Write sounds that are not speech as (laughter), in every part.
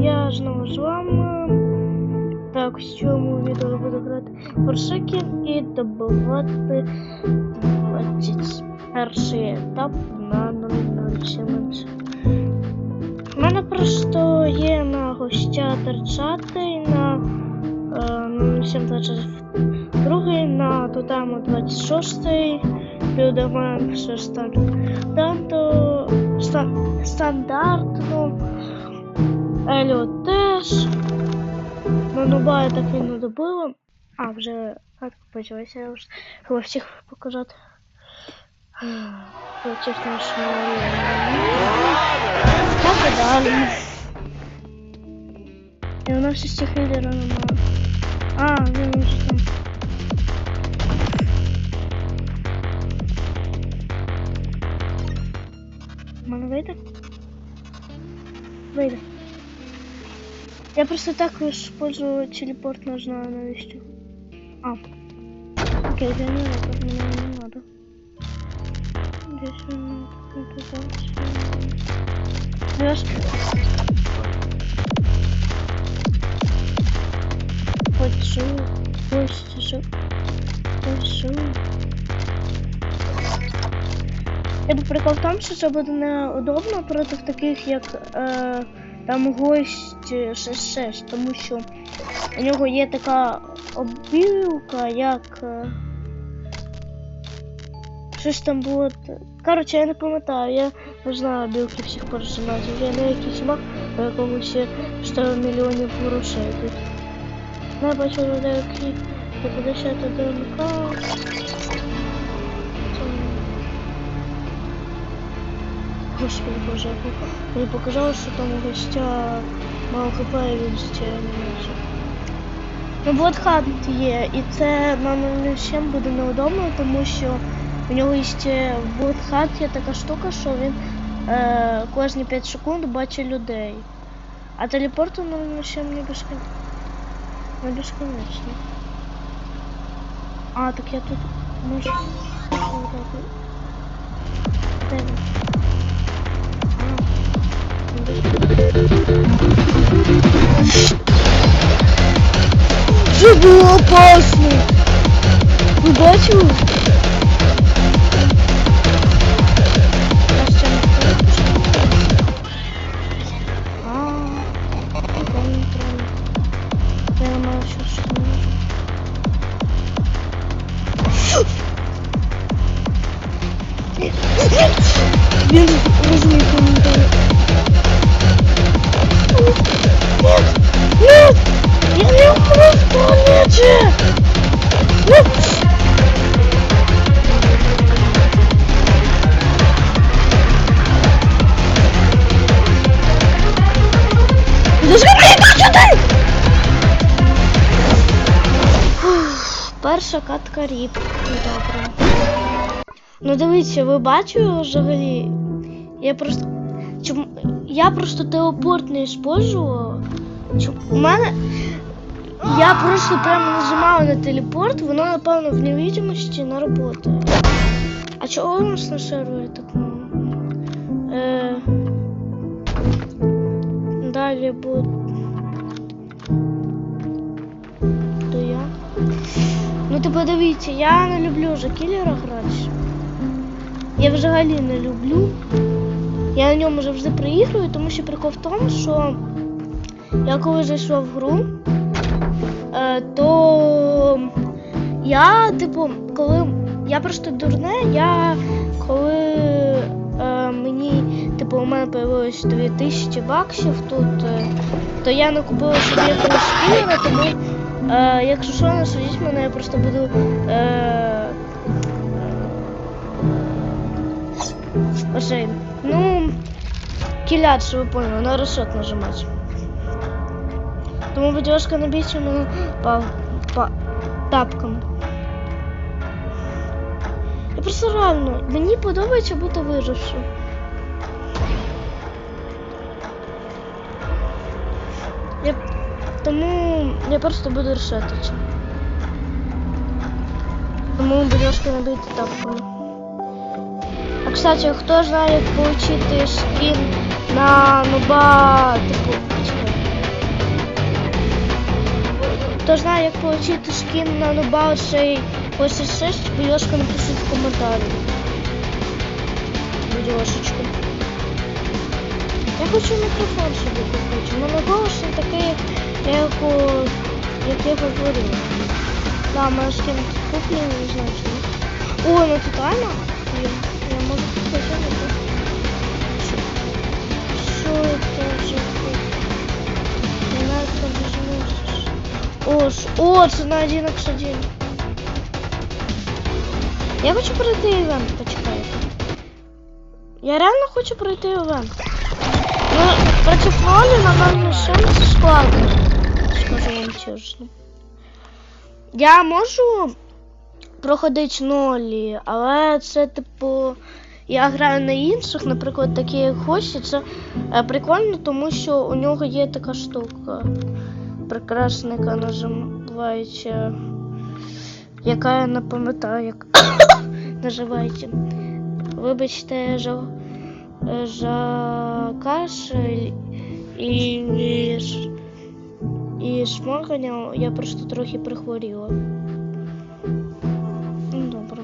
я знову з вами. Так, в цьому відео буду грати форсаки і добивати 21 етап на 007. У мене просто є на гостя 30 на е, 072 на тотему 26 Людомен все стандартно, стан, стандартно, Еліо теж. На нуба я так і не добила. А, вже катка почалася, я вже хотіла всіх показати. Я чесно, що Так і далі. І у нас ще лідера немає. А, він вже там. У мене вийде? Вийде. Я просто так использую телепорт, знаю навіщо. А. Окей, я не надо, мне не надо. Здесь он. Знаешь? Хочу, хочу, хочу. Я би прикол в тому, що це буде неудобно проти таких, як е, там гость 6-6, тому що у нього є така обілка, як. е, Щось там було. Коротше, я не пам'ятаю, я не знаю білки всіх персонажів. Я на якийсь маг, по якому ще 100 мільйонів грошей тут. Ну, Я бачу людей, які 51 Господи боже, мені показалось, що там у гостя мало хп він життя не. Ну, Bloodhunt є, і це на 07 буде неудобно, тому що у нього ще в Bloodhunt є така штука, що він е, кожні 5 секунд бачить людей. А телепорт на 07 не безконечно. Не безконечно. А, так я тут можу. от. Це було опасно. Ви бачили? Катка. Добре. Ну дивіться, ви бачили взагалі? Я просто. Чому. Я просто телепорт не использувала. Чому? У мене. Я просто прямо нажимала на телепорт, воно напевно в невидимості не работає. А чого у нас на сервері так мало? Е... Далі буде. Ти подивіться, я не люблю вже кілера грати. Я взагалі не люблю. Я на ньому завжди приіграю, тому що прикол в тому, що я коли зайшла в гру, е, то я, типу, коли я просто дурне, я коли е, мені, типу, у мене появилось 2000 баксів тут, е, то я не купила собі якогось кілера, тому е, якщо що, не судіть мене, я просто буду. Е, Оцей, ну, кілят, що ви поняли, на розшот нажимати. Тому, будь ласка, набійте мене по, по тапкам. Я просто реально, мені подобається бути вижившим. Я, тому я просто буду решеточек. Тому бережка набити тапку. А кстати, хто знає, як получити скин на нуба типу. Хто знає, як получити скин на нуба отшей 86, бережка напишіть в коментарі. Бережечку. Я хочу мікрофон собі купити, але на голос він такий у, як я говорю. Да, моя скін куплений, значить. О, ну тут реально? Блін, Я за Не знаю, как бежишь. О, ш- о, це на 1x1. Я хочу пройти івент, почекайте. Я реально хочу пройти івент. Ну, проти Флони на мене шанс складно. Чесно. Я можу проходити нолі, але це типу. Я граю на інших, наприклад, такі як Хосі, це е, прикольно, тому що у нього є така штука прекрасна, яка називається. Яка я не пам'ятаю, як (coughs) називається. Вибачте, за, за кашель і, і, шморгання я просто трохи прихворіла. Ну, Добре.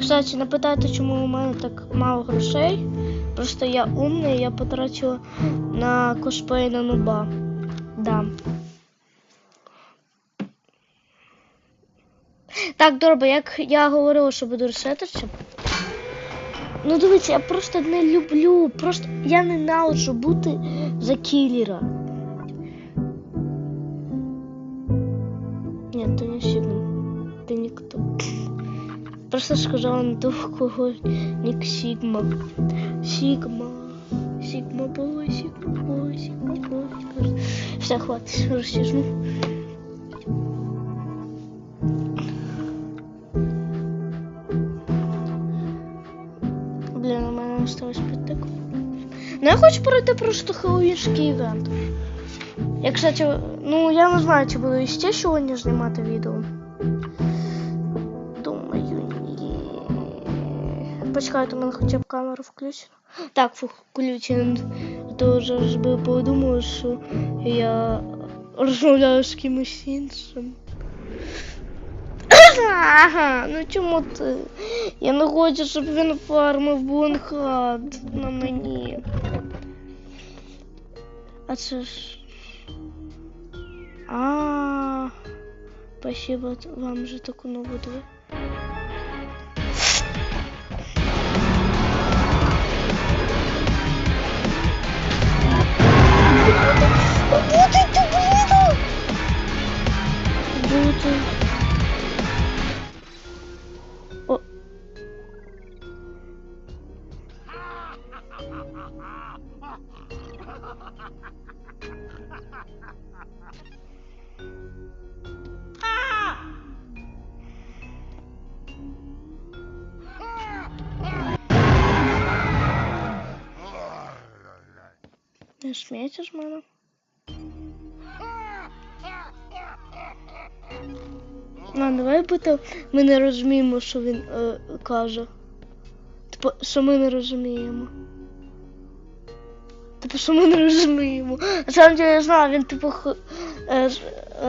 Кстати, не питайте, чому у мене так мало грошей. Просто я умний, я потратила на косплей на нуба. Да. Так, добре, як я говорила, що буду ресетитися. Ну дивіться, я просто не люблю, просто я ненавиджу бути за кілера. Просто сказала на того, кого нік Сігма. Сігма. Сігма бой, Сігма бой, Сігма бой. Все, хватить, розсіжу. Блін, у мене осталось п'ятик. Ну я хочу пройти просто хеллоуінський івент. Я, кстати, ну я не знаю, чи буду іще сьогодні знімати відео. Почекайте, у мене хоча б камера включена. Так, включена. А то вже ж би подумали, що я розмовляю з кимось іншим. Ага, ну чому ти? Я не хочу, щоб він фармив бунхат на мені. А це ж. А, спасибо вам за таку нову дверь. Не сміється з мене. А, давай бути, ми не розуміємо, що він е, каже. Типу, що ми не розуміємо. Типу, що ми не розуміємо. На самом я знаю, він типу х- е,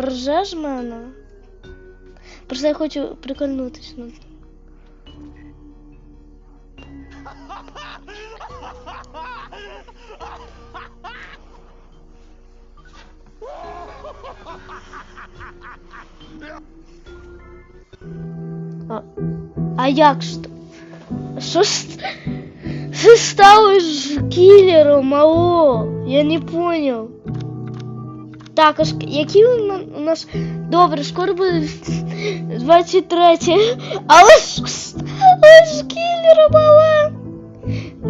рже з мене. Просто я хочу прикольнутися над А, а як ж? то? Що ж що стало з кілером, алло? Я не понял. Так, а ск- який у на- у нас. Добре, скоро буде 23. Але ж але ж кілером, але.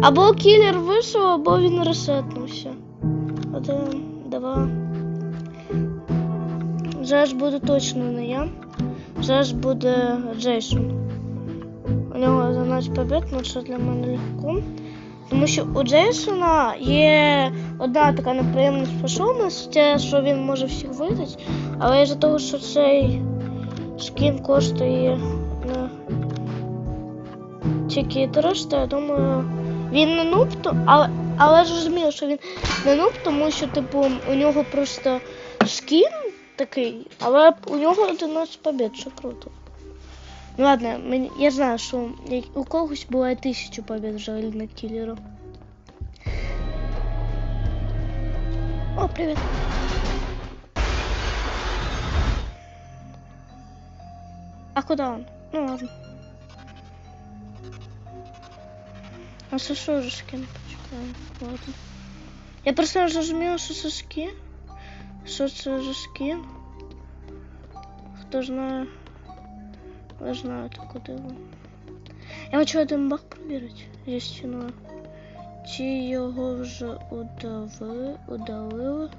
Або кілер вийшов, або він ресетнувся. Один, два. Зараз буде точно не я. Зараз буде Джейсон. У нього занадто побед, але це для мене легко. Тому що у Джейсона є одна така неприємна способність, це що він може всіх видати, але із-за того, що цей скін коштує на тільки 300, я думаю, він не нуб, але, але ж що він не нуб, тому що типу у нього просто скін такий, але у нього 11 побед, що круто. Ну ладно, мені, я знаю, що як- у когось буває тисячу побед взагалі на кілеру. О, привіт. А куда он? Ну ладно. А це що за скін? Почекай, ладно. Я просто не зрозуміла, Що це за скін? Хто знає? Ви знаєте, куди ви. Я хочу один баг провірити зі стіною. Чи його вже удави, удалили?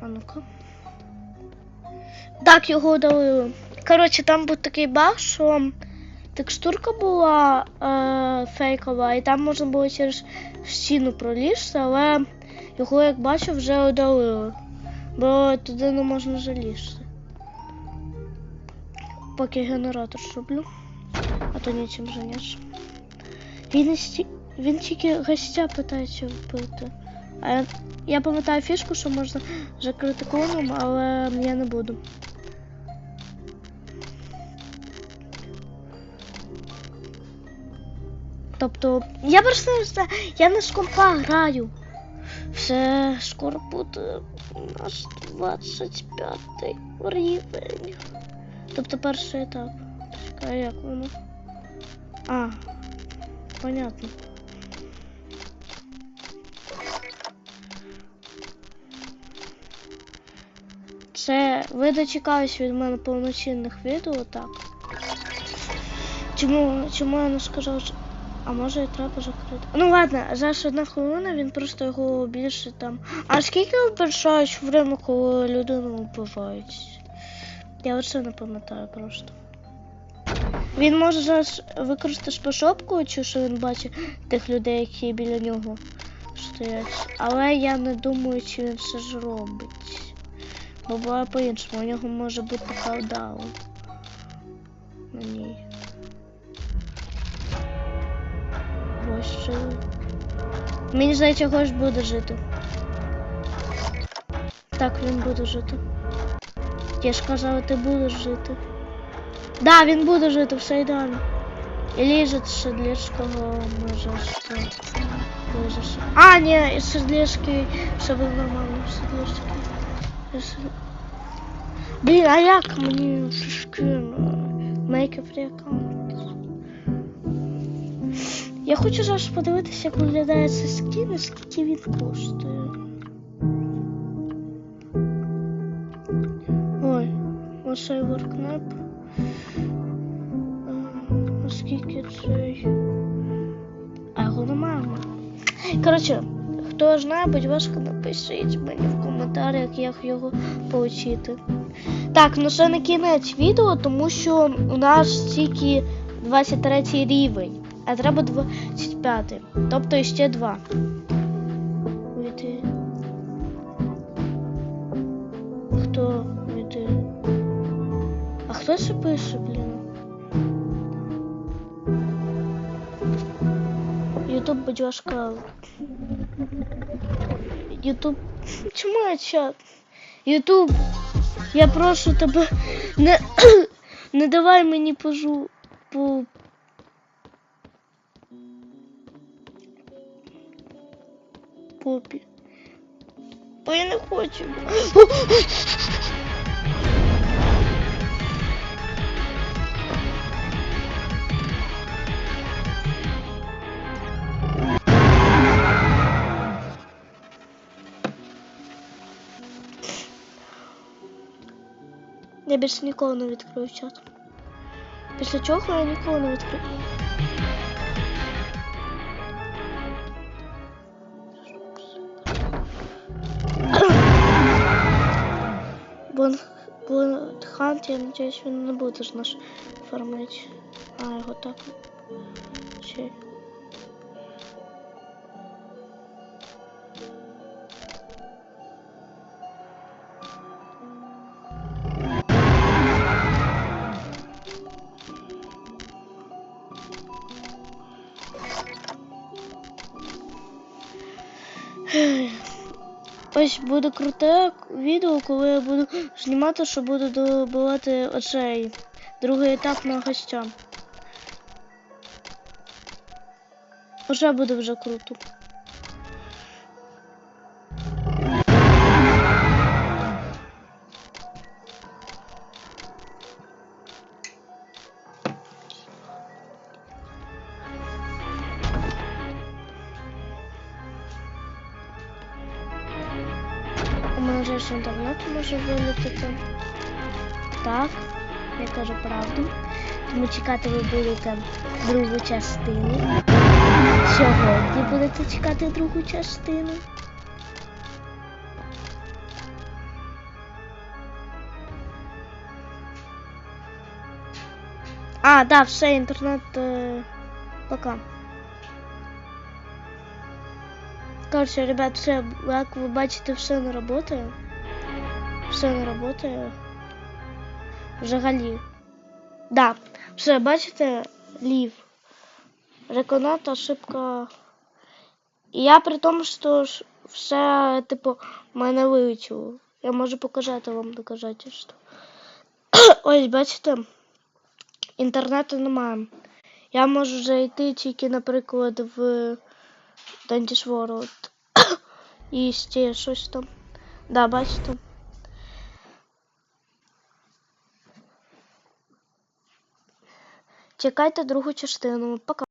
А ну-ка. Так, його удалили. Коротше, там був такий баг, що текстурка була е, фейкова, і там можна було через стіну пролізти, але його, як бачу, вже удалили. Бо туди не можна залізти. Поки генератор зроблю, а то нічим зайнятися. Він, сті... він тільки гостя питається вбити. А я, я пам'ятаю фішку, що можна закрити клоном, але я не буду. Тобто, я просто я не з компа граю. Все скоро буде у нас 25 рівень. Тобто перший етап. Чекай, як воно? А, понятно. Це ви дочекались від мене повноцінних відео, так. Чому, чому я не сказав, що... А може і треба закрити. Ну ладно, зараз одна хвилина, він просто його більше там. А скільки вбачають время, коли людину вбивають? Я оце не пам'ятаю просто. Він може зараз використати способку, чи що він бачить тих людей, які біля нього стоять. Але я не думаю, чи він це зробить. Бо буває по-іншому, у нього може бути калдаун. На ній. Ось що. Мені здається, гость буде жити. Так, він буде жити. Я ж казала, ти будеш жити. Да, він буде жити, все ідеально. І лежить з Шедлівського може що. Лежиш. А, ні, Шедлівської все було нормально, з Блін, а як мені a free account. Я хочу зараз подивитися, як виглядає цей скін скільки він коштує. Ой, оцей воркнеп. А скільки цей. А його немає. Коротше, хто знає, будь ласка, напишіть мені в коментарях, як його отримати. Так, ну це не кінець відео, тому що у нас тільки 23 рівень, а треба 25. Тобто ще два. Вийти. Хто вийти? А хто це пише, блін? Ютуб, ласка. Ютуб. Чому я чат? Ютуб, я прошу тебе, не, (coughs) не давай мені пожу по. Попі. Бо я не хочу. Я більше ніколи не відкрию чат. Після чого я ніколи не відкрию. Хант, я надіюсь, він не буде ж наш фармить. А, його так. Чи... буде круте відео, коли я буду знімати, що буду добивати оцей другий етап на гостя. Уже буде вже круто. Я кажу правду. Тому чекати ви будете другу частину. Сьогодні будете чекати другу частину. А, да, все, інтернет. Е, пока. Короче, ребят, все, як ви бачите, все не працює. Все не працює. Взагалі. Да, все, бачите, лів. Реконат, ошибка. Я при тому, що все, типу, мене вилетіло. Я можу показати вам доказательство. (coughs) Ось, бачите, інтернету немає. Я можу зайти тільки, наприклад, в Dentist World. (coughs) І ще щось там. Да, бачите. Чекайте другу частину. Пока.